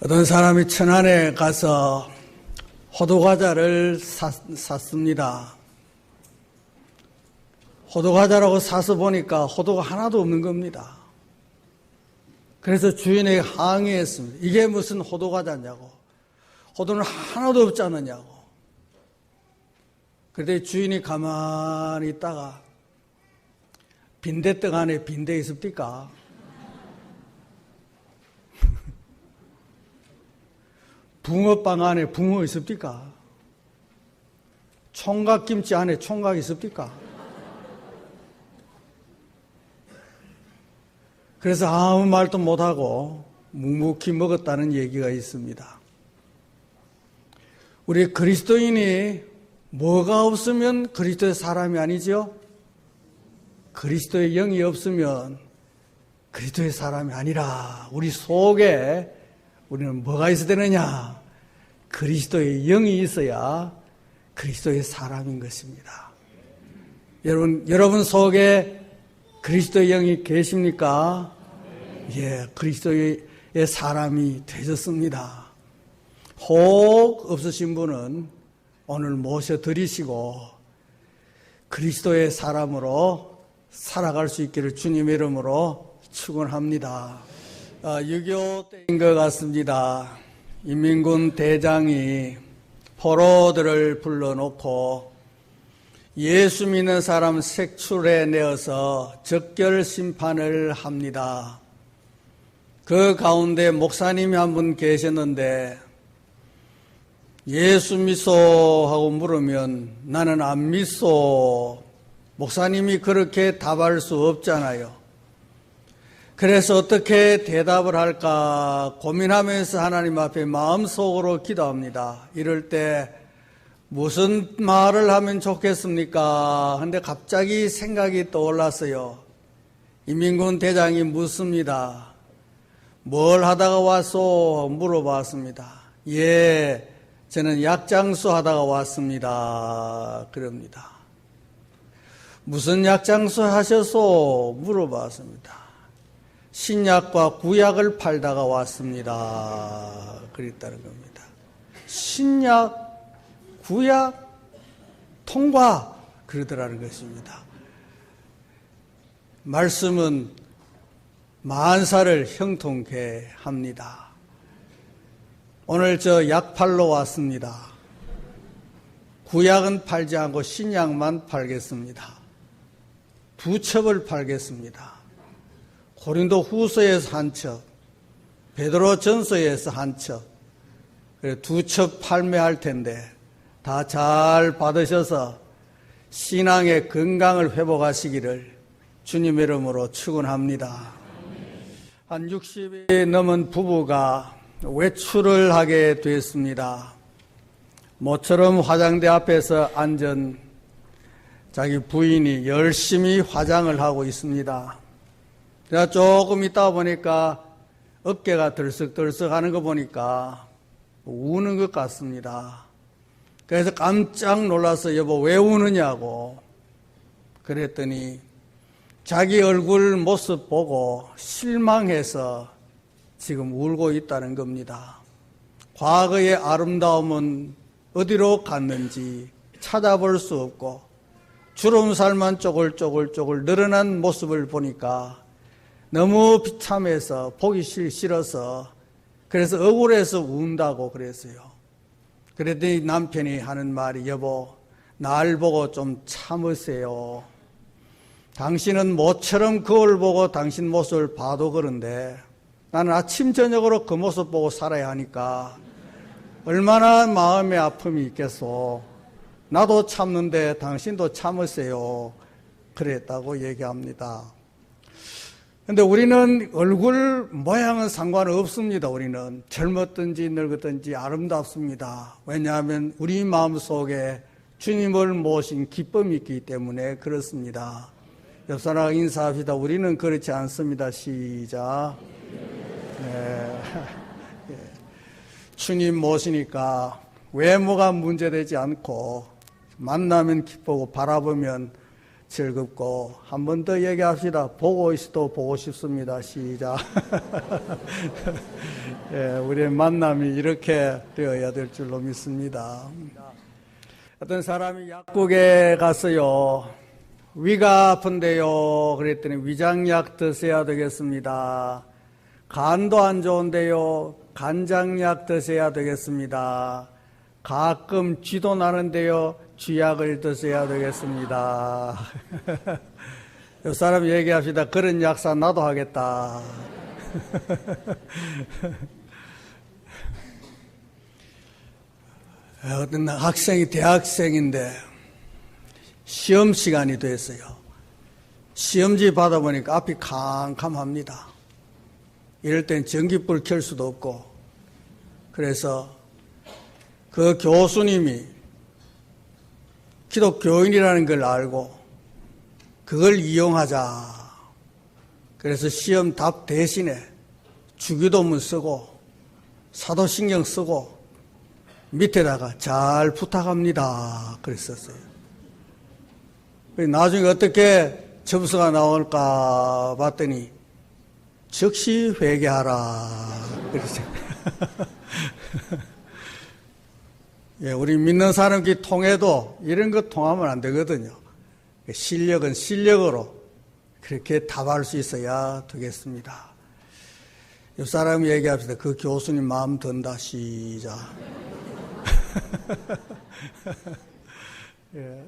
어떤 사람이 천안에 가서 호두과자를 사, 샀습니다. 호두과자라고 사서 보니까 호두가 하나도 없는 겁니다. 그래서 주인에게 항의했습니다. 이게 무슨 호두과자냐고. 호두는 하나도 없지 않느냐고. 그때 주인이 가만히 있다가 빈대떡 안에 빈대 있습니까? 붕어빵 안에 붕어 있습니까? 총각김치 안에 총각 있습니까? 그래서 아무 말도 못하고 묵묵히 먹었다는 얘기가 있습니다. 우리 그리스도인이 뭐가 없으면 그리스도의 사람이 아니죠? 그리스도의 영이 없으면 그리스도의 사람이 아니라 우리 속에 우리는 뭐가 있어야 되느냐? 그리스도의 영이 있어야 그리스도의 사람인 것입니다. 여러분, 여러분 속에 그리스도의 영이 계십니까? 예, 그리스도의 사람이 되셨습니다. 혹 없으신 분은 오늘 모셔드리시고 그리스도의 사람으로 살아갈 수 있기를 주님의 이름으로 축원합니다. 6.25 때인 것 같습니다. 인민군 대장이 포로들을 불러놓고 예수 믿는 사람 색출해 내어서 적결 심판을 합니다. 그 가운데 목사님이 한 분 계셨는데 예수 믿소 하고 물으면 나는 안 믿소. 목사님이 그렇게 답할 수 없잖아요. 그래서 어떻게 대답을 할까 고민하면서 하나님 앞에 마음속으로 기도합니다. 이럴 때 무슨 말을 하면 좋겠습니까? 근데 갑자기 생각이 떠올랐어요. 이민군 대장이 묻습니다. 뭘 하다가 왔소? 물어봤습니다. 예, 저는 약장수 하다가 왔습니다. 그럽니다. 무슨 약장수 하셔서 물어봤습니다. 신약과 구약을 팔다가 왔습니다. 그랬다는 겁니다. 신약, 구약, 통과 그러더라는 것입니다. 말씀은 만사를 형통케 합니다. 오늘 저 약팔로 왔습니다. 구약은 팔지 않고 신약만 팔겠습니다. 두 첩을 팔겠습니다. 고린도 후서에서 한 첩, 베드로 전서에서 한 첩, 두첩 판매할 텐데 다 잘 받으셔서 신앙의 건강을 회복하시기를 주님의 이름으로 축원합니다. 한 60이 넘은 부부가 외출을 하게 됐습니다. 모처럼 화장대 앞에서 앉은 자기 부인이 열심히 화장을 하고 있습니다. 제가 조금 있다 보니까 어깨가 들썩들썩 하는 거 보니까 우는 것 같습니다. 그래서 깜짝 놀라서 여보 왜 우느냐고 그랬더니 자기 얼굴 모습 보고 실망해서 지금 울고 있다는 겁니다. 과거의 아름다움은 어디로 갔는지 찾아볼 수 없고 주름살만 쪼글쪼글쪼글 늘어난 모습을 보니까 너무 비참해서 보기 싫어서 그래서 억울해서 운다고 그랬어요. 그랬더니 남편이 하는 말이 여보 날 보고 좀 참으세요. 당신은 모처럼 거울 보고 당신 모습을 봐도 그런데 나는 아침 저녁으로 그 모습 보고 살아야 하니까 얼마나 마음의 아픔이 있겠소. 나도 참는데 당신도 참으세요. 그랬다고 얘기합니다. 근데 우리는 얼굴 모양은 상관없습니다. 우리는 젊었든지 늙었든지 아름답습니다. 왜냐하면 우리 마음 속에 주님을 모신 기쁨이 있기 때문에 그렇습니다. 옆 사람 인사합시다. 우리는 그렇지 않습니다. 시작. 네. 주님 모시니까 외모가 문제되지 않고 만나면 기쁘고 바라보면 즐겁고 한 번 더 얘기합시다. 보고 있어도 보고 싶습니다. 시작. 예, 우리의 만남이 이렇게 되어야 될 줄로 믿습니다. 어떤 사람이 약국에 갔어요. 위가 아픈데요. 그랬더니 위장약 드셔야 되겠습니다. 간도 안 좋은데요. 간장약 드셔야 되겠습니다. 가끔 쥐도 나는데요. 쥐약을 드셔야 되겠습니다. 이 사람 얘기합시다. 그런 약사 나도 하겠다. 어떤 학생이 대학생인데 시험 시간이 됐어요. 시험지 받아보니까 앞이 캄캄합니다. 이럴 땐 전기불 켤 수도 없고 그래서 그 교수님이 기독교인이라는 걸 알고 그걸 이용하자. 그래서 시험 답 대신에 주기도문 쓰고 사도신경 쓰고 밑에다가 잘 부탁합니다. 그랬었어요. 나중에 어떻게 점수가 나올까 봤더니 즉시 회개하라. 그랬어요. 예, 우리 믿는 사람끼리 통해도 이런 거 통하면 안 되거든요. 실력은 실력으로 그렇게 답할 수 있어야 되겠습니다. 옆 사람 얘기합시다. 그 교수님 마음 든다. 시작. 예.